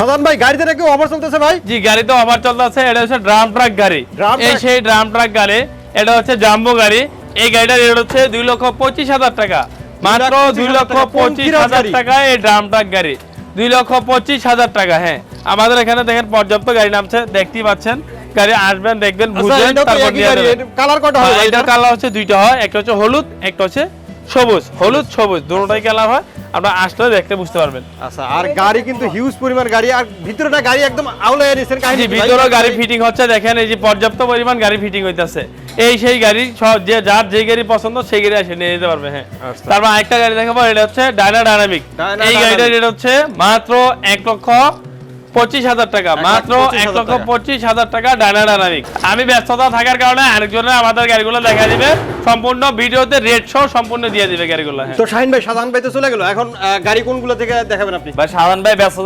সাধারণ ভাই গাড়িতে নাকি অফার চলতেছে ভাই? জি গাড়ি তো আবার চলতেছে। এটা হচ্ছে ড্রাম ট্রাক গাড়ি। এই সেই ড্রাম ট্রাক গাড়ি এটা হচ্ছে জাম্বো গাড়ি। এই গাড়িটার রেট হচ্ছে দুই লক্ষ পঁচিশ হাজার টাকা। মাত্র দুই লক্ষ পঁচিশ হাজার টাকা। এই ড্রাম ট্রাক গাড়ি। দুই লক্ষ পঁচিশ হাজার টাকা হ্যাঁ। আমাদের এখানে দেখেন পর্যাপ্ত গাড়ি নামছে দেখতেই পাচ্ছেন। গাড়ি আসবেন দেখবেন আচ্ছা, বুঝবেন তারপর কালার কটা হয় হ্যাঁ, এটার? কালার হচ্ছে দুইটা হয় একটা হচ্ছে হলুদ একটা হচ্ছে সবুজ হলুদ সবুজ দুটোটাই কালার হয় আপনারা আসলে দেখতে বুঝতে পারবেন আচ্ছা আর গাড়ি কিন্তু হিউজ পরিমাণ গাড়ি আর ভিতরেটা গাড়ি একদম আউলে নিছেন কাহিনী? ভিতরে গাড়ি ফিটিং হচ্ছে দেখেন এই যে পর্যাপ্ত পরিমাণ গাড়ি ফিটিং হইতাছে এই সেই গাড়ি সব যে যার যে গাড়ি পছন্দ সেই গাড়ি এসে নিয়ে যেতে পারবে হ্যাঁ আচ্ছা। তারপর আরেকটা গাড়ি দেখাবো এটা হচ্ছে ডায়না ডায়নামিক এই গাড়িটার Dynamic। রেট হচ্ছে মাত্র এক লক্ষ পঁচিশ হাজার টাকা। মাত্র এক লক্ষ পঁচিশ হাজার টাকা ডায়না ডায়নামিক আমি ব্যস্ততা থাকার কারণে আরেকজনের আমাদের গাড়িগুলো দেখা দিবে। সম্পূর্ণ ভিডিওতে রেট সহ সম্পূর্ণ দিয়ে দিবে গাড়িগুলো। হ্যাঁ তো শাহিন ভাই সাধারণ ভাই তো চলে গেল। এখন গাড়ি কোনগুলো থেকে দেখাবেন আপনি? ভাই সাধারণ ভাই ব্যস্ত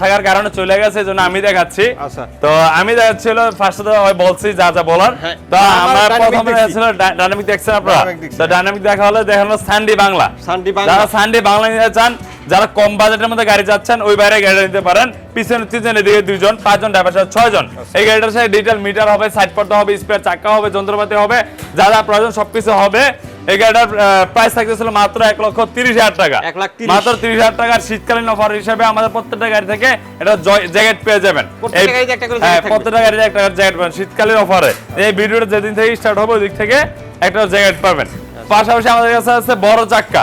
থাকার কারণে চলে গেছে এই জন্য আমি দেখাচ্ছি। আচ্ছা। তো আমি দেখাচ্ছিল ফার্স্ট তো ওই বলছি যা যা বলার। হ্যাঁ, তো আমার প্রথমে দেখছি। ছিল ডাইনামিক দেখছেন আপনারা? তো ডাইনামিক দেখা হলো দেখানো সানডি বাংলা সানডি বাংলা। যারা সানডি বাংলা নিতে চান যারা কম বাজেটের মধ্যে গাড়ি যাচ্ছেন ওই বাইরে গাড়ি নিতে পারেন। পিছনে তিনজন এদিকে দুইজন পাঁচজন ড্রাইভার সাথে ছয়জন। এই গাড়িটার সাথে ডিজিটাল মিটার হবে সাইড পর্দা হবে স্পেয়ার চাকা হবে যন্ত্রপাতি হবে যা যা প্রয়োজন সবকিছু হবে। এই গাড়িটার প্রাইস থাকতেছিল মাত্র এক লক্ষ তিরিশ হাজার টাকা। এক। মাত্র তিরিশ হাজার টাকার শীতকালীন অফার হিসেবে আমাদের প্রত্যেকটা গাড়ি থেকে এটা জ্যাকেট পেয়ে যাবেন। প্রত্যেকটা। প্রত্যেকটা গাড়িতে একটা জ্যাকেট পাবেন। শীতকালীন অফারে এই ভিডিওটা যেদিন থেকে স্টার্ট হবে ওই দিক থেকে একটা জ্যাকেট পাবেন। পাশাপাশি আমাদের কাছে আছে বড় চাক্কা।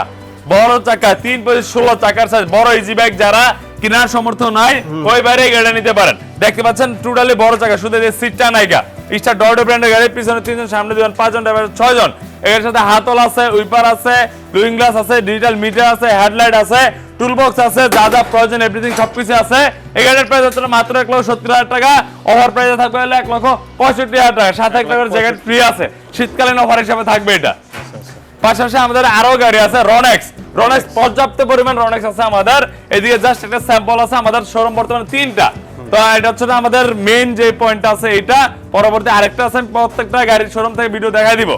বড় চাকা তিন পঁচিশ ষোলো চাকার সাইজ বড় ইজি বাইক যারা কেনার সমর্থ নাই ওই বাইরে গাড়ি নিতে পারেন। দেখতে পাচ্ছেন টোটালি বড় চাকা শুধু যে সিটটা নাইকা স্টার ডট ব্র্যান্ডের গাড়ি পিছনে তিনজন সামনে দুজন পাঁচজন ড্রাইভার ছয়জন। এর সাথে হাতল আছে উইপার আছে লুইং গ্লাস আছে ডিজিটাল মিটার আছে হেডলাইট আছে টুলবক্স আছে যা যা প্রয়োজন এভরিথিং সবকিছু আছে। এই গাড়ির প্রাইস হচ্ছে মাত্র এক লক্ষ সত্তর হাজার টাকা। ওভার প্রাইসে থাকবে হলে এক লক্ষ পঁয়ষট্টি হাজার টাকা। সাথে এক টাকার জ্যাকেট ফ্রি আছে। শীতকালীন অফার হিসাবে থাকবে এটা। পাশাপাশি আমাদের আরও গাড়ি আছে রনেক্স রনেক্স পর্যাপ্ত পরিমাণ রনেক্স আছে আমাদের। এদিকে জাস্ট একটা স্যাম্পল আছে, আমাদের শোরুম বর্তমানে তিনটা। তো এটা হচ্ছে আমাদের মেইন যে পয়েন্ট আছে এটা। পরবর্তী আরেকটা আছে প্রত্যেকটা গাড়ির শোরুম থেকে ভিডিও দেখাই দিব।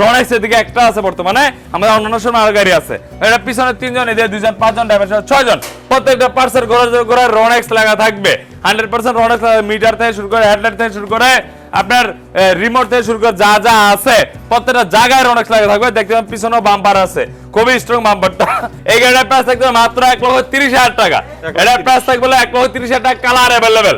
রনেক্স এদিকে একটা আছে বর্তমানে, আমাদের অন্যান্য শোরুম আরও গাড়ি আছে। এটা পিছনে তিনজন, এদিকে দুজন পাঁচজন ড্রাইভার ছয়জন। প্রত্যেকটা পার্সের গোড়া গোড়ায় রনেক্স লাগা থাকবে। হান্ড্রেড পার্সেন্ট রনেক্স মিটার থেকে শুরু করে হেডলাইট থেকে শুরু করে আপনার রিমোট থেকে শুরু করে যা যা আছে প্রত্যেকটা জায়গায় অনেক লাগা থাকবে। দেখতে পাবেন পিছনেও বাম্পার আছে। খুবই স্ট্রং বাম্পারটা এই গাড়িটার প্রাইস থাকবে মাত্র এক লক্ষ তিরিশ হাজার টাকা। এটার প্রাইস থাকবে এক লক্ষ তিরিশ হাজার টাকা কালার অ্যাভেলেবেল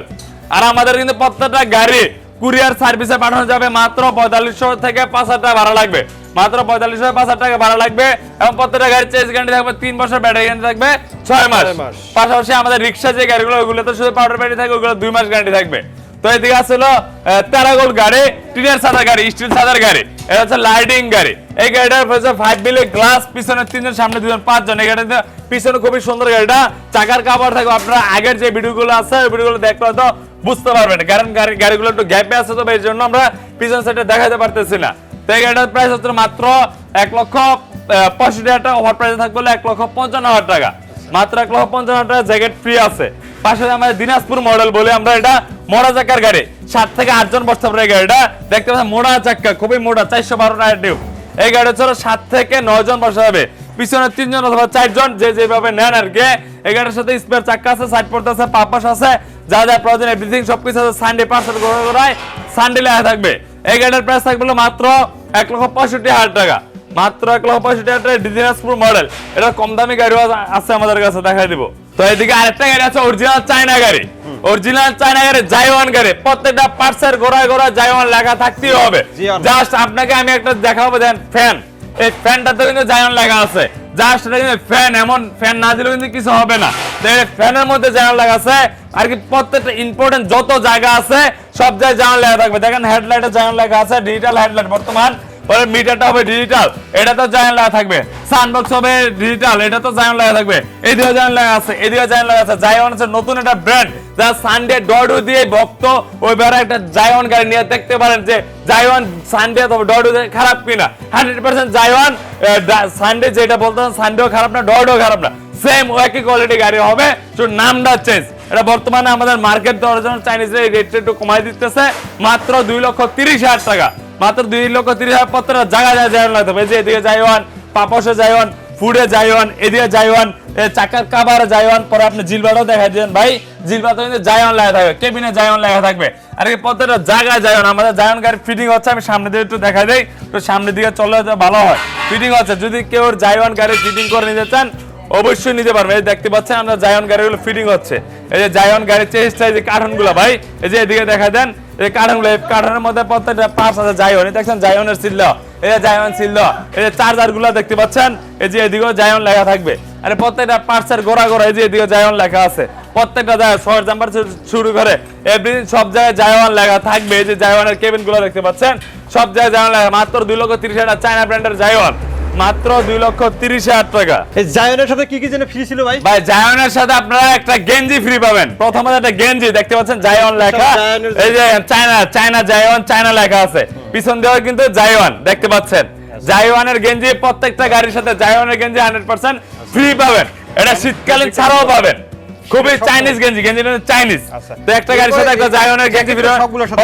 আর আমাদের কিন্তু প্রত্যেকটা গাড়ি কুরিয়ার সার্ভিসে পাঠানো যাবে মাত্র পঁয়তাল্লিশশো থেকে পাঁচ হাজার টাকা ভাড়া লাগবে। মাত্র পঁয়তাল্লিশ পঁয়তাল্লিশশো পাঁচ হাজার টাকা ভাড়া লাগবে এবং প্রত্যেকটা গাড়ির চেস গ্যারান্টি থাকবে তিন বছর ব্যাটারি গ্যারান্টি থাকবে ছয় মাস। পাশাপাশি আমাদের রিক্সা যে গাড়িগুলো ওগুলো তো শুধু পাউডার ব্যাটারি থাকে ওগুলো দুই মাস গ্যারান্টি থাকবে। তো এদিকে আছে তেরাগোল গাড়ি, টিনের সাদার গাড়ি, স্টিল সাদার গাড়ি, এটা হচ্ছে লাইটিং গাড়ি। এই গাড়িটার হচ্ছে ফাইভ মিলি গ্লাস পিছনে তিনজন, সামনে দুজন, পাঁচজন। এই গাড়িটা পিছনে খুবই সুন্দর গাড়িটা। চাকার কাপড় থাকবে। আপনারা আগের যে ভিডিওগুলো আছে, ওই ভিডিওগুলো দেখলে হয়তো বুঝতে পারবেন। কারণ গাড়িগুলো একটু গ্যাপে আছে তো এই জন্য আমরা পিছন সাইডে দেখাতে পারতেছি না। তো এই গাড়িটার প্রাইস হচ্ছে মাত্র এক লক্ষ পঁয়ষট্টি হাজার টাকা। ওভার প্রাইসে থাকবে এক লক্ষ পঞ্চান্ন হাজার টাকা। মাত্র এক লক্ষ পঞ্চান্ন হাজার টাকা জ্যাকেট ফ্রি আছে। পাশে আমাদের দিনাজপুর মডেল বলে আমরা এটা মোড়া চাকার গাড়ি। সাত থেকে আটজন বসতে পারে গাড়িটা। দেখতে পাচ্ছেন, মোড়া চাক্কা, খুবই মোটা, চারশো বারো টায়ার টিউব এই গাড়ি হচ্ছে সাত থেকে নয় জন বসা যাবে। পিছনে তিনজন অথবা চারজন, যে যেভাবে নেন আর কি। এই গাড়ির সাথে স্পেয়ার চাক্কা আছে সাইড পড়তে আছে পাপাস আছে। যা যা প্রয়োজন এভরিথিং সবকিছু আছে। সানডে পার্সেল করে করায় সানডে লেখা থাকবে। এই গাড়ির প্রাইস থাকবে মাত্র এক লক্ষ পঁয়ষট্টি হাজার টাকা। মাত্র এক লক্ষ পঁয়ষট্টি হাজার টাকা দিনাজপুর মডেল এটা কম দামি গাড়িও আছে- আমাদের কাছে দেখাই দিব। তো এদিকে আরেকটা গাড়ি আছে অরিজিনাল চায়না গাড়ি। অরিজিনাল চায়না গাড়ি জাইওয়ান গাড়ি। প্রত্যেকটা পার্টসের গোড়ায় গোড়ায় জাইওয়ান লেখা থাকতেই হবে। জাস্ট আপনাকে আমি একটা দেখাবো দেন ফ্যান এই ফ্যানটাতে কিন্তু জাইওয়ান লেখা আছে। জাস্ট ফ্যান এমন ফ্যান না দিলেও কিন্তু কিছু হবে না। ফ্যানের মধ্যে লেখা আছে আর কি প্রত্যেকটা ইম্পর্টেন্ট যত জায়গা আছে সব জায়গায় জাইওয়ান লেখা থাকবে। দেখেন হেডলাইটে জাইওয়ান লেখা আছে ডিজিটাল হেডলাইট বর্তমান। পরে মিটারটা হবে ডিজিটাল এটা তো জায়ান লাগা থাকবে। সানবক্স হবে ডিজিটাল এটা তো জায়ান লাগা থাকবে। জায়ান লাগা আছে জায়ান লাগা আছে। জায়ন আছে নতুন একটা ব্র্যান্ড যা সানডে ডডু দিয়ে ভক্ত একটা জায়ন গাড়ি নিয়ে দেখতে পারেন যে সানডে ডডু খারাপ কিনা। হান্ড্রেড পার্সেন্ট সানডে যেটা বলতেন সানডেও খারাপ না ডডও খারাপ না। সেম একই কোয়ালিটি গাড়ি হবে, শুধু নামটা চেঞ্জ এটা বর্তমানে আমাদের মার্কেট দেওয়ার জন্য চাইনিজ রেটটা একটু কমাই দিতেছে, মাত্র দুই লক্ষ তিরিশ হাজার টাকা। মাত্র দুই লক্ষ তিরিশ হাজার পত্র। জায়গা যায় যাইওয়ান লাগতে হবে। যে এদিকে যাইওয়ান, পাপসে যাইওয়ান, ফুডে যাইওয়ান, এদিকে যাইওয়ান চাকার কাবার জায়ওয়ান পরে আপনি জিলবাটাও দেখা দিবেন। ভাই জিলবাটা কিন্তু জায়ওয়ান লাগা থাকবে, কেবিনে জায়ওয়ান লাগা থাকবে। আর এই প্রত্যেকটা জায়গায় জায়ওয়ান আমাদের জায়ওয়ান গাড়ি ফিটিং হচ্ছে, আমি সামনে দিয়ে একটু দেখা দেই। তো সামনের দিকে চলে ভালো হয়। ফিটিং হচ্ছে, যদি কেউ জায়ওয়ান গাড়ি ফিটিং করে নিতে চান অবশ্যই নিতে পারবেন এই দেখতে পাচ্ছেন আমরা জায়ন গাড়িগুলো ফিটিং হচ্ছে এই যে জায়ন গাড়ির চেষ্টা এই যে কার্টনগুলো ভাই এই যে এদিকে দেখা দেন এই কার্টনগুলো কার্টনের মধ্যে প্রত্যেকটা পাঁচ আছে জায়ন দেখছেন জায়নের সিল এই যে জায়ন সিল এই যে চার্জারগুলো দেখতে পাচ্ছেন এই যে এদিকেও জায়ন লেখা থাকবে আরে প্রত্যেকটা পার্টসের গোড়া গোড়া এই যে এদিকে জায়ন লেখা আছে প্রত্যেকটা জায়গায় শহর জাম্পার শুরু করে এভরিথিং সব জায়গায় জায়ওয়ান লেখা থাকবে এই যে জায়ওয়ানের কেবিনগুলো দেখতে পাচ্ছেন সব জায়গায় জায়ওয়ান লেখা মাত্র দুই লক্ষ তিরিশ হাজার চায়না ব্র্যান্ডের জায়ওয়ান মাত্র দুই লক্ষ তিরিশ হাজার টাকা। জায়নের সাথে কি কি যেন ফ্রি ছিল ভাই? ভাই জায়নের সাথে আপনারা একটা গেঞ্জি ফ্রি পাবেন। প্রথমে একটা গেঞ্জি দেখতে পাচ্ছেন? জায়ন লেখা। এই যে চায়না চায়না জায়ন চায়না লেখা আছে। পিছন দিয়েও কিন্তু জায়ওয়ান দেখতে পাচ্ছেন? জায়ওয়ানের গেঞ্জি প্রত্যেকটা গাড়ির সাথে জায়ওয়ানের গেঞ্জি হান্ড্রেড পার্সেন্ট ফ্রি পাবেন। এটা শীতকালীন ছাড়াও পাবেন। খুবই চাইনিজ গেঞ্জি গেঞ্জি চাইনিজ আচ্ছা। তো একটা গাড়ির সাথে একটা জায়নের গেঞ্জি ফ্রি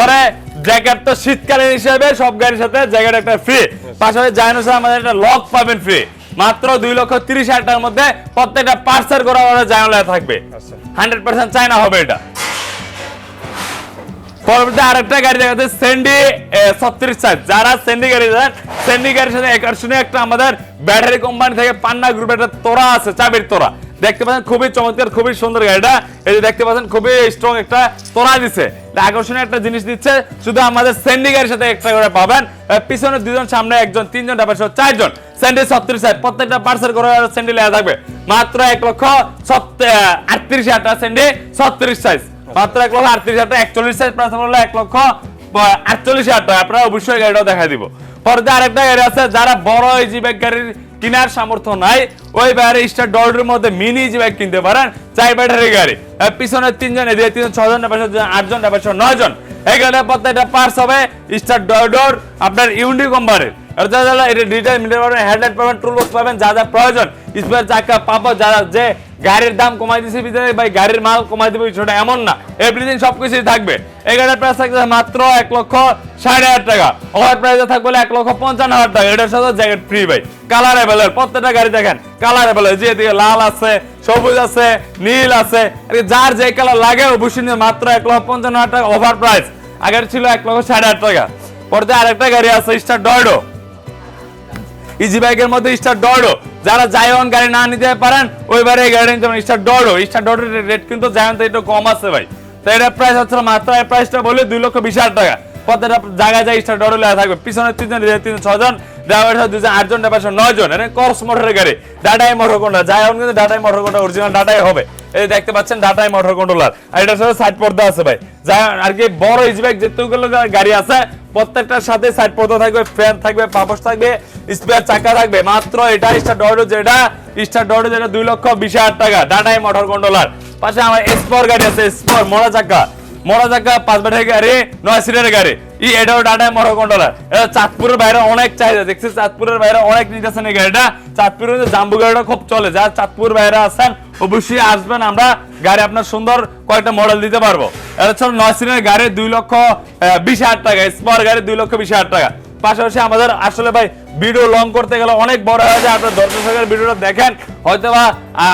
পরে জ্যাকেট তো শীতকালীন হিসেবে সব গাড়ির সাথে জ্যাকেট একটা ফ্রি পাশাপাশি আমাদের একটা লক পাবেন ফ্রি মাত্র দুই লক্ষ তিরিশ হাজার টাকার মধ্যে প্রত্যেকটা পার্সেল করা আমাদের জায়গা থাকবে। হান্ড্রেড পার্সেন্ট চায়না হবে এটা। পরবর্তী আরেকটা গাড়ি দেখা যাচ্ছে সেন্ডি ছত্রিশ সাইজ যারা সেন্ডি গাড়ি দেন সেন্ডি গাড়ির সাথে আকর্ষণীয় একটা আমাদের ব্যাটারি কোম্পানি থেকে পান্না গ্রুপের একটা তোরা আছে চাবির তোরা দেখতে পাচ্ছেন খুবই চমৎকার, খুবই সুন্দর গাড়িটা। এই যে দেখতে পাচ্ছেন, খুবই স্ট্রং একটা তোরা দিচ্ছে আকর্ষণীয় একটা জিনিস দিচ্ছে, শুধু আমাদের সেন্ডি গাড়ির সাথে একটা করে পাবেন। পিছনে দুজন, সামনে একজন, তিনজন ডাবার সহ চারজন। স্যান্ডেল ছত্রিশ সাইজ প্রত্যেকটা পার্সেল করে স্যান্ডেল থাকবে। মাত্র এক লক্ষ আটত্রিশ হাজার টাকা স্যান্ডেল ছত্রিশ সাইজ মাত্র এক লক্ষ আটত্রিশ হাজার একচল্লিশ সাইজ প্রাইস হলো এক লক্ষ আটচল্লিশ হাজার টাকা। আপনারা অবশ্যই গাড়িটাও দেখা দিব। পরে আরেকটা গাড়ি আছে, যারা বড় ইজি ব্যাগ গাড়ির কেনার সামর্থ্য নাই ওই বাইরে স্টার মধ্যে মিনি জি ব্যাগ কিনতে পারেন চার ব্যাটারি গাড়ি। পিছনে তিনজন, এদিকে তিনজন, ছজন আটজন নয় জন এখানে প্রত্যেকটা পার্স হবে স্টার ডর আপনার ইউনি কোম্পানির। যা যা এটা ডিটেল মিটার পাবেন হেডলাইট পাবেন টুল বক্স পাবেন, যা যা প্রয়োজন। স্পেয়ার চাকা পাবো যারা যে গাড়ির দাম কমাই দিছে ভিতরে ভাই, গাড়ির মাল কমাই দিবে সেটা এমন না। এভরিথিং সবকিছুই থাকবে। এই গাড়ির প্রাইস থাকবে মাত্র এক লক্ষ ষাট হাজার টাকা। ওভার প্রাইসে থাকবে এক লক্ষ পঞ্চান্ন হাজার টাকা। এটার সাথে জ্যাকেট ফ্রি ভাই। কালার অ্যাভেলেবল প্রত্যেকটা গাড়ি দেখেন কালার অ্যাভেলেবল যে এদিকে লাল আছে, সবুজ আছে, নীল আছে। যার যে কালার লাগে অবশ্যই মাত্র এক লক্ষ পঞ্চান্ন হাজার টাকা ওভার প্রাইস আগের ছিল এক লক্ষ ষাট হাজার টাকা। পরে আরেকটা গাড়ি আছে স্টার ডয়ডো ইজি বাইকের মধ্যে স্টার ডরো যারা জায়ন গাড়ি না নিতে পারেন, ওইবারে গাড়ি নিতে পারেন স্টার ডরো স্টার ডরোর রেট কিন্তু জায়ন তো একটু কম আছে ভাই। তো এটা প্রাইস হচ্ছে মাত্র এই প্রাইসটা বলে দুই লক্ষ বিশ হাজার টাকা। প্রত্যেকটা জায়গায় যায় স্টার ডরো লেখা থাকবে। পিছনে তিনজন তিন ছজন ড্রাইভার সাথে দুজন, আটজন ড্রাইভার সাথে নয় জন এটা কর্স মোটরের গাড়ি। ডাটাই মোটর কন্ট্রোলার জায়ন কিন্তু ডাটাই মোটর কন্ট্রোলার অরিজিনাল ডাটাই হবে। এই দেখতে পাচ্ছেন ডাটাই মোটর কন্ট্রোলার আর এটার সাথে সাইড পর্দা আছে ভাই। জায়ন আর কি বড় ইজি বাইক যেগুলো গাড়ি আছে প্রত্যেকটার সাথে সাইড পর্দা থাকবে ফ্যান থাকবে পাপস থাকবে স্পেয়ার চাকা থাকবে। মাত্র এটা স্টার ডরো যেটা স্টার ডরো যেটা দুই লক্ষ বিশ হাজার টাকা। ডাটাই মোটর কন্ট্রোলার পাশে আমার স্পর গাড়ি আছে স্পর মোড়া চাকা। চাকা পাঁচ ব্যাটারি গাড়ি, নয় সিটের গাড়ি। ই, এটাও ডাটাই মোটর কন্ট্রোলার এটা চাঁদপুরের বাইরে অনেক চাহিদা। দেখছি চাঁদপুরের বাইরে অনেক নিতেছেন এই গাড়িটা। চাঁদপুরের জাম্বু গাড়িটা খুব চলে। যারা চাঁদপুর বাইরে আছেন, অবশ্যই আসবেন। আমরা গাড়ি আপনার সুন্দর কয়েকটা মডেল দিতে পারব। এটা নয় সিটের গাড়ি, দুই লক্ষ বিশ হাজার টাকা। স্পর গাড়ি, দুই লক্ষ, বিশ হাজার টাকা। পাশাপাশি আমাদের আসলে ভাই ভিডিও লং করতে গেলে অনেক বড় হয়ে যায়। আপনার দর্শকের ভিডিওটা দেখেন। হয়তো বা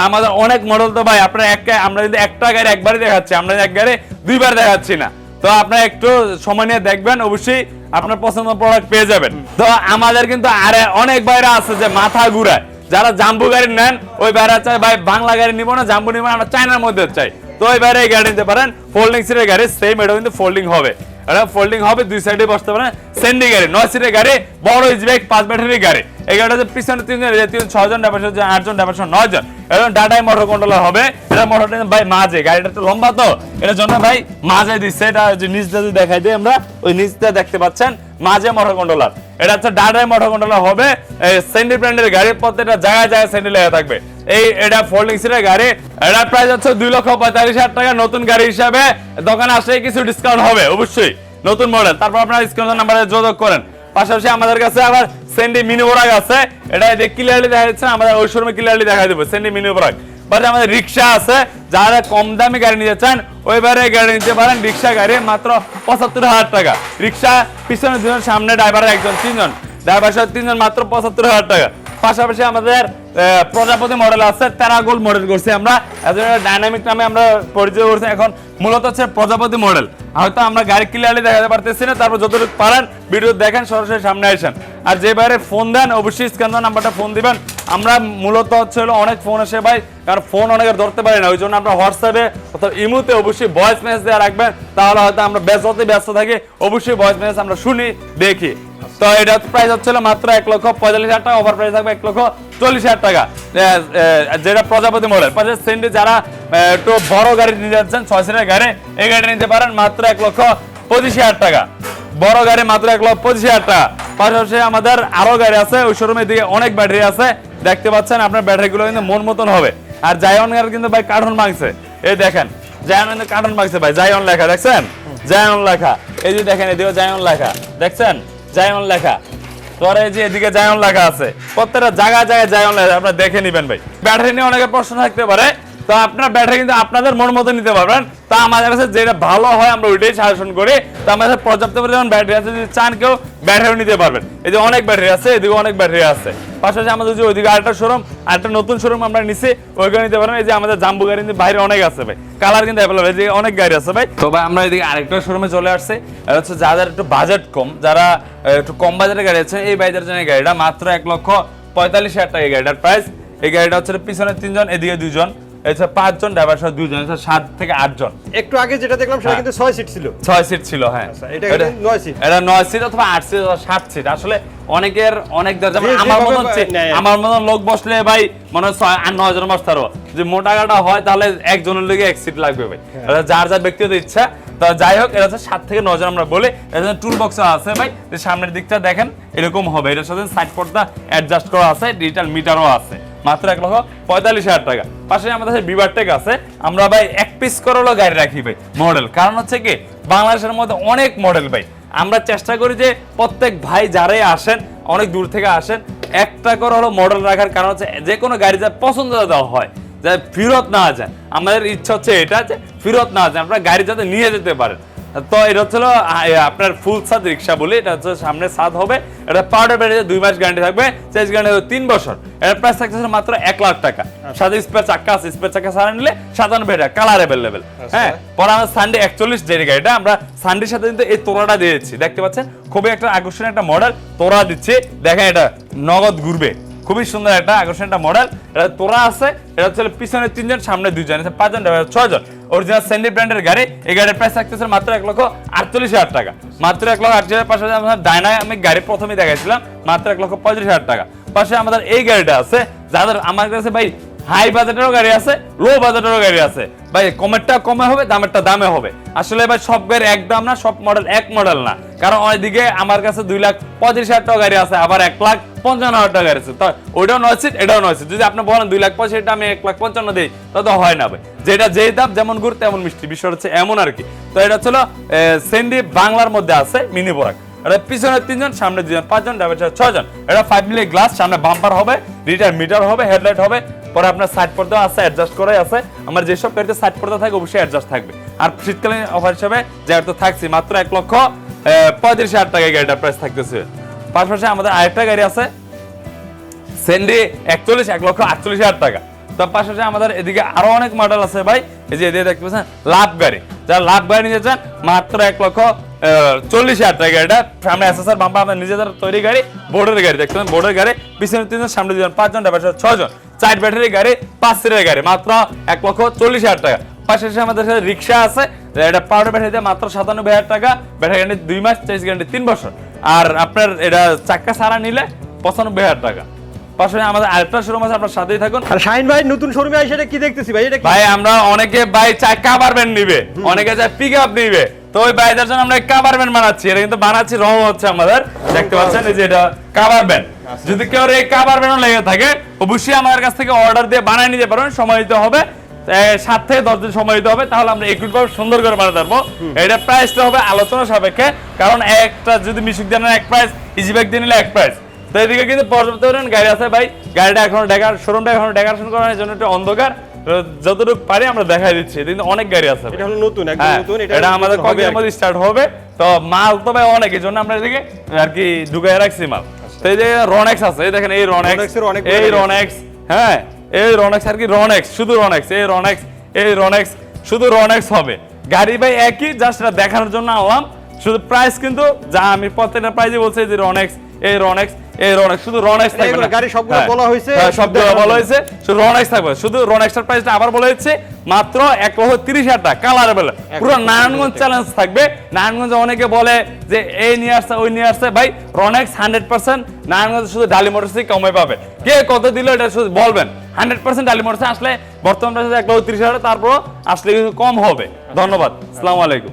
আমাদের অনেক মডেল তো ভাই, আপনার একটা আমরা যদি একটা গাড়ি একবারই দেখাচ্ছি, আমরা এক গাড়ি দুইবার দেখাচ্ছি না। তো আপনারা একটু সময় নিয়ে দেখবেন, অবশ্যই আপনার পছন্দ প্রোডাক্ট পেয়ে যাবেন। তো আমাদের কিন্তু আর অনেক বাইরে আছে যে মাথা ঘুরায়। যারা জাম্বু গাড়ি নেন, ওই বাইরে চাই ভাই, বাংলা গাড়ি নিবো না, জাম্বু নিবো না, আমরা চায়নার মধ্যে চাই। তো ওই বাইরে গাড়ি নিতে পারেন। ফোল্ডিং সিটের গাড়ি সেম এটা কিন্তু ফোল্ডিং হবে। এটা ফোল্ডিং হবে, দুই সাইডে বসতে পারেন সেন্ডি গাড়ি, নয় সিটের গাড়ি, বড় ইজি বাইক পাঁচ ব্যাটারি গাড়ি। এই গাড়িটা পিছনে তিনজন তিন ছজন ডাবার সাথে আটজন ডাবার সাথে নয় জন এবং ডাটাই মোটর কন্ট্রোলার হবে। এটা মোটরটা ভাই মাঝে, গাড়িটা তো লম্বা তো। এটার জন্য ভাই মাঝে দিচ্ছে, এটা যে নিচটা যদি দেখাই দিই আমরা, ওই নিচটা দেখতে পাচ্ছেন, মাঝে মোটর কন্ট্রোলার এটা হচ্ছে ডাটাই মোটর কন্ট্রোলার হবে। সেন্ডি ব্র্যান্ডের গাড়ি, প্রত্যেকটা জায়গায় জায়গায় সেন্ডি লেগে থাকবে। এই এটা ফোল্ডিং সিটের গাড়ি। এটার প্রাইস হচ্ছে দুই লক্ষ পঁয়তাল্লিশ হাজার টাকা নতুন গাড়ি হিসাবে। দোকানে আসলে কিছু ডিসকাউন্ট হবে, অবশ্যই। নতুন মডেল তারপর আপনারা স্ক্রিন নাম্বারে যোগাযোগ করেন। পাশাপাশি আমাদের কাছে আবার সেন্ডি মিনি ওরাগ আছে। এটা ক্লিয়ারলি দেখা যাচ্ছে আমাদের ওই শোরুমে ক্লিয়ারলি দেখা দেবো। সেন্ডি মিনি ওরাগ বাট আমাদের রিক্সা আছে। যারা কম দামি গাড়ি নিতে চান, ওইবারে গাড়ি নিতে পারেন। রিক্সা গাড়ি মাত্র পঁচাত্তর হাজার টাকা। রিক্সা পিছনে দুজন, সামনে ড্রাইভার একজন, তিনজন। ড্রাইভার সহ তিনজন মাত্র পঁচাত্তর হাজার টাকা। পাশাপাশি আমাদের প্রজাপতি মডেল আছে প্যারাগোল মডেল করছি আমরা। ডাইনামিক নামে আমরা পরিচয় করছি, এখন মূলত হচ্ছে প্রজাপতি মডেল হয়তো আমরা গাড়ি ক্লিয়ারলি দেখাতে পারতেছি না, তারপর যতটুকু পারেন ভিডিও দেখেন, সরাসরি সামনে আসেন। আর যে বাইরে ফোন দেন, অবশ্যই স্ক্যান নাম্বারটা ফোন দিবেন। আমরা মূলত হচ্ছে হলো অনেক ফোন আসে ভাই, কারণ ফোন অনেকের ধরতে পারি না ওই জন্য আমরা হোয়াটসঅ্যাপে অথবা ইমুতে অবশ্যই ভয়েস মেসেজ দেওয়া রাখবেন। তাহলে হয়তো আমরা ব্যস্ততে ব্যস্ত থাকি, অবশ্যই ভয়েস মেসেজ আমরা শুনি, দেখি। তো এটা প্রাইস হচ্ছিল মাত্র এক লক্ষ পঁয়তাল্লিশ হাজার টাকা অফার প্রাইস থাকবে এক লক্ষ চল্লিশ হাজার টাকা। যেটা প্রজাপতি মডেল পাশে সেন্ডে যারা একটু বড় গাড়ি নিতে যাচ্ছেন ছয় সিটের গাড়ি এই গাড়ি নিতে পারেন মাত্র এক লক্ষ পঁচিশ হাজার টাকা। বড় গাড়ি মাত্র এক লক্ষ পঁচিশ হাজার টাকা। পাশাপাশি আমাদের আরও গাড়ি আছে ওই শোরুমের দিকে অনেক ব্যাটারি আছে। দেখতে পাচ্ছেন আপনার ব্যাটারিগুলো কিন্তু মন মতন হবে। আর জায়ন গাড়ি কিন্তু ভাই কার্টুন মাংসে এই দেখেন জায়ন কিন্তু কার্টুন মাংসে ভাই জায়ন লেখা দেখছেন? জায়ন লেখা। এই যে দেখেন এদিকে জায়ন লেখা দেখছেন? জায়ন লেখা। পরে যে এদিকে জায়ন লেখা আছে, প্রত্যেকটা জায়গায় জায়গায় জায়ন লেখা আপনারা দেখে নেবেন ভাই। ব্যাটারি নিয়ে অনেকের প্রশ্ন থাকতে পারে। তো আপনার ব্যাটারি কিন্তু আপনাদের মন মতো নিতে পারবেন। তা আমাদের কাছে যেটা ভালো হয়, আমরা ওইটাই সাজেশন করি। তো আমাদের পর্যাপ্ত পরিমাণ ব্যাটারি আছে, যদি চান কেউ ব্যাটারি নিতে পারবেন। এই যে অনেক ব্যাটারি আছে, এদিকে অনেক ব্যাটারি আছে। পাশাপাশি আমাদের যে ওইদিকে আরেকটা শোরুম আরেকটা নতুন শোরুম আমরা নিছি, ওইখানে নিতে পারেন এই যে আমাদের জাম্বু গাড়ি কিন্তু বাইরে অনেক আছে ভাই। কালার কিন্তু অ্যাভেলেবল এদিকে অনেক গাড়ি আছে ভাই। তো ভাই আমরা এদিকে আরেকটা শোরুমে চলে আসছে। আর হচ্ছে যাদের একটু বাজেট কম, যারা একটু কম বাজেটের গাড়ি আছে, এই বাইদের জন্য গাড়িটা মাত্র এক লক্ষ পঁয়তাল্লিশ হাজার টাকা এই গাড়িটার প্রাইস এই গাড়িটা হচ্ছে পিছনে তিনজন, এদিকে দুজন এছাড়া পাঁচজন ড্রাইভার সহ দুজন এছাড়া সাত থেকে আটজন। একটু আগে যেটা দেখলাম সেটা হ্যাঁ। কিন্তু ছয় সিট ছিল। ছয় সিট ছিল হ্যাঁ। আচ্ছা, এটা নয় সিট। এটা নয় সিট অথবা আট সিট অথবা সাত সিট আসলে অনেকের অনেক যেমন আমার চে- নেয়। আমার মতন লোক বসলে ভাই মনে হয় আর নয় জন বসতে পারব। যে মোটা হয় তাহলে একজনের লেগে এক সিট লাগবে ভাই। হ্যাঁ। যার যার ব্যক্তিগত ইচ্ছা। তো যাই হোক এটা হচ্ছে সাত থেকে নয় জন আমরা বলি। এটা টুল বক্স আছে ভাই। যে সামনের দিকটা দেখেন এরকম হবে। এটার সাথে সাইড পর্দা অ্যাডজাস্ট করা আছে ডিজিটাল মিটারও আছে। মাত্র এক লক্ষ পঁয়তাল্লিশ হাজার টাকা। পাশে আমাদের কাছে বিবার টেক আছে। আমরা ভাই এক পিস করে হলো গাড়ি রাখি ভাই মডেল কারণ হচ্ছে কি, বাংলাদেশের মধ্যে অনেক মডেল ভাই। আমরা চেষ্টা করি যে প্রত্যেক ভাই যারাই আসেন, অনেক দূর থেকে আসেন, একটা করে হলো মডেল রাখার কারণ হচ্ছে যে কোনো গাড়ি যা পছন্দ দেওয়া হয়, যা ফেরত না যায়। আমাদের ইচ্ছা হচ্ছে এটা যে ফেরত না যায় আপনারা গাড়ি যাতে নিয়ে যেতে পারেন। তো এটা হচ্ছিল আপনার ফুল সাদ রিক্সা বলি এটা হচ্ছে সামনে সাদ হবে। এটা পাউডার বেড়ে দুই মাস গ্যারান্টি থাকবে চেঞ্জ গ্যারান্টি হবে তিন বছর। এর প্রাইস থাকতেছে মাত্র এক লাখ টাকা। সাথে স্পেয়ার চাক্কা আছে স্পেয়ার চাক্কা সারা নিলে সাতানব্বই টাকা কালার অ্যাভেলেবেল হ্যাঁ পরে আমরা সানডে একচল্লিশ যে গাড়িটা আমরা সানডের সাথে কিন্তু এই তোরাটা দিয়েছি দেখতে পাচ্ছেন খুবই একটা আকর্ষণীয় একটা মডেল তোরা দিচ্ছে। দেখেন এটা নগদ ঘুরবে। খুবই সুন্দর একটা আকর্ষণ একটা মডেল এটা তোরা আছে এটা হচ্ছে পিছনে তিনজন সামনে দুইজন আছে পাঁচজন ছয়জন। অরিজিনাল স্যান্ডি ব্র্যান্ডের গাড়ি, এই গাড়ির প্রাইস থাকতেছে মাত্র এক লক্ষ আটচল্লিশ হাজার টাকা। মাত্র এক লক্ষ আটচল্লিশ হাজার আমাদের আমরা ডাইনামিক গাড়ি প্রথমেই দেখাইছিলাম, মাত্র এক লক্ষ পঁয়ত্রিশ হাজার টাকা। পাশে আমাদের এই গাড়িটা আছে, যাদের আমার কাছে ভাই হাই বাজেটেরও গাড়ি আছে লো বাজেটেরও গাড়ি আছে। ভাই, কমেরটা কমে হবে, দামেরটা দামে হবে। আসলে ভাই, সব গাড়ি এক দাম না, সব মডেল এক মডেল না। কারণ ওইদিকে আমার কাছে দুই লাখ পঁচিশ হাজার টাকা গাড়ি আছে, আবার এক লাখ পঞ্চান্ন হাজার টাকা গাড়ি আছে। তো ওইটাও নয় সিট এটাও নয় সিট যদি আপনি বলেন দুই লাখ পঁচিশ আমি এক লাখ পঞ্চান্ন দিই, তা তো হয় না ভাই। যেটা যেই দাম, যেমন গুড় তেমন মিষ্টি। বিষয় হচ্ছে এমন আর কি। তো এটা ছিল সেন্ডি বাংলার মধ্যে আছে মিনি বরাক এটা পিছনে তিনজন, সামনে দুজন, পাঁচজন ড্রাইভার ছয়জন। এটা ফাইভ মিলি গ্লাস সামনে বাম্পার হবে রিটার মিটার হবে হেডলাইট হবে। পরে আপনার সাইড পর্দা আছে অ্যাডজাস্ট করাই আছে। আমার যেসব গাড়িতে সাইড পর্দা থাকে, অবশ্যই অ্যাডজাস্ট থাকবে। আর শীতকালীন অফার হিসেবে যে তো থাকছি, মাত্র এক লক্ষ পঁয়ত্রিশ হাজার টাকায় গাড়িটার প্রাইস থাকতেছে। পাশাপাশি আমাদের আরেকটা গাড়ি আছে সেন্ডি একচল্লিশ, এক লক্ষ আটচল্লিশ হাজার টাকা। তার পাশাপাশি আমাদের এদিকে আরও অনেক মডেল আছে ভাই। এই যে এদিকে দেখতে পাচ্ছেন, লাভ গাড়ি। যারা লাভ গাড়ি নিতে চান, মাত্র এক লক্ষ চল্লিশ হাজার টাকা এটা। সামনে এসএসআর বাম্পা আমাদের নিজেদের তৈরি গাড়ি বোর্ডের গাড়ি, দেখতে পাচ্ছেন বোর্ডের গাড়ি। পিছনে তিনজন, সামনে দুজন, পাঁচজন ড্রাইভার ছজন চার ব্যাটারি গাড়ি পাঁচ সিটের গাড়ি মাত্র এক লক্ষ চল্লিশ হাজার টাকা। পাশাপাশি আমাদের সাথে রিক্সা আছে এটা পাউডার ব্যাটারিতে মাত্র সাতানব্বই হাজার টাকা ব্যাটারি গ্যারান্টি দুই মাস চেঞ্জ গ্যারান্টি তিন বছর। আর আপনার এটা চাক্কা সারা নিলে পঁচানব্বই হাজার টাকা। আমাদের আরেকটা শোরুম আছে আপনার সাথেই থাকুন। আর শাহিন ভাই নতুন শোরুমে এসে এটা কি দেখতেছি ভাই? এটা ভাই আমরা অনেকে ভাই নিবে। অনেকে পিক আপ নিবে। তো ওই ভাইদের জন্য আমরা কাবারবেন বানাচ্ছি। এটা কিন্তু বানাচ্ছি রং হচ্ছে আমাদের। দেখতে পাচ্ছেন এই যে এটা কাবারবেন যদি কেউ এই কাবার কাবারবেনও লেগে থাকে অবশ্যই আমাদের কাছ থেকে অর্ডার দিয়ে বানায় নিতে পারবেন সময় দিতে হবে। সাত থেকে দশ দিন সময় দিতে হবে তাহলে আমরা একুশ ভাবে সুন্দর করে বানাতে পারব। এটা প্রাইসটা হবে আলোচনা সাপেক্ষে কারণ একটা যদি মিশুক দেন এক প্রাইস ইজি ব্যাগ দিয়ে নিলে এক প্রাইস তো এদিকে কিন্তু পর্যাপ্ত গাড়ি আছে ভাই। গাড়িটা এখনও ডেকার শোরুমটা এখনও ডেকারেশন করার জন্য একটু অন্ধকার। যতটুকু পারি আমরা দেখাই দিচ্ছি কিন্তু অনেক গাড়ি আছে এটা হলো নতুন একদম হ্যাঁ, নতুন এটা আমাদের নতুন হবে কয়েকদিনের আর কি। মধ্যে স্টার্ট হবে। তো মাল তো ভাই অনেক এই জন্য আমরা এদিকে আর কি ঢুকাই রাখছি মাল। আচ্ছা। তো এই যে রনেক্স আছে এই দেখেন এই রনেক্স এই রনেক্স হ্যাঁ এই রনেক্স আর কি রনেক্স শুধু রনেক্স এই রনেক্স এই রনেক্স শুধু রনেক্স হবে। গাড়ি ভাই একই জাস্ট দেখানোর জন্য আনলাম। শুধু প্রাইস কিন্তু যা আমি প্রত্যেকটা প্রাইজে বলছি যে রনেক্স এই রনেক্স এই রনেক্স শুধু রনেক্স থাকবে না। গাড়ি সবগুলো হ্যাঁ। বলা হয়েছে, হ্যাঁ, সব সবগুলো বলা হয়েছে। হয়েছে শুধু রনেক্স থাকবে। শুধু রনেক্সের প্রাইসটা আবার বলা হচ্ছে মাত্র এক লক্ষ তিরিশ হাজার টাকা কালারেবল পুরো নারায়ণগঞ্জ চ্যালেঞ্জ থাকবে। নারায়ণগঞ্জে অনেকে বলে যে এই নিয়ে আসছে ওই নিয়ে আসছে। ভাই রনেক্স হান্ড্রেড পার্সেন্ট নারায়ণগঞ্জে শুধু ডালি মোটরসই কমে পাবে। কে কত দিল এটা শুধু বলবেন। হান্ড্রেড পার্সেন্ট ডালি মোটরসে আসলে বর্তমান প্রাইসে এক লক্ষ তিরিশ হাজার তারপর আসলে কিছু কম হবে। ধন্যবাদ। আসসালামু আলাইকুম।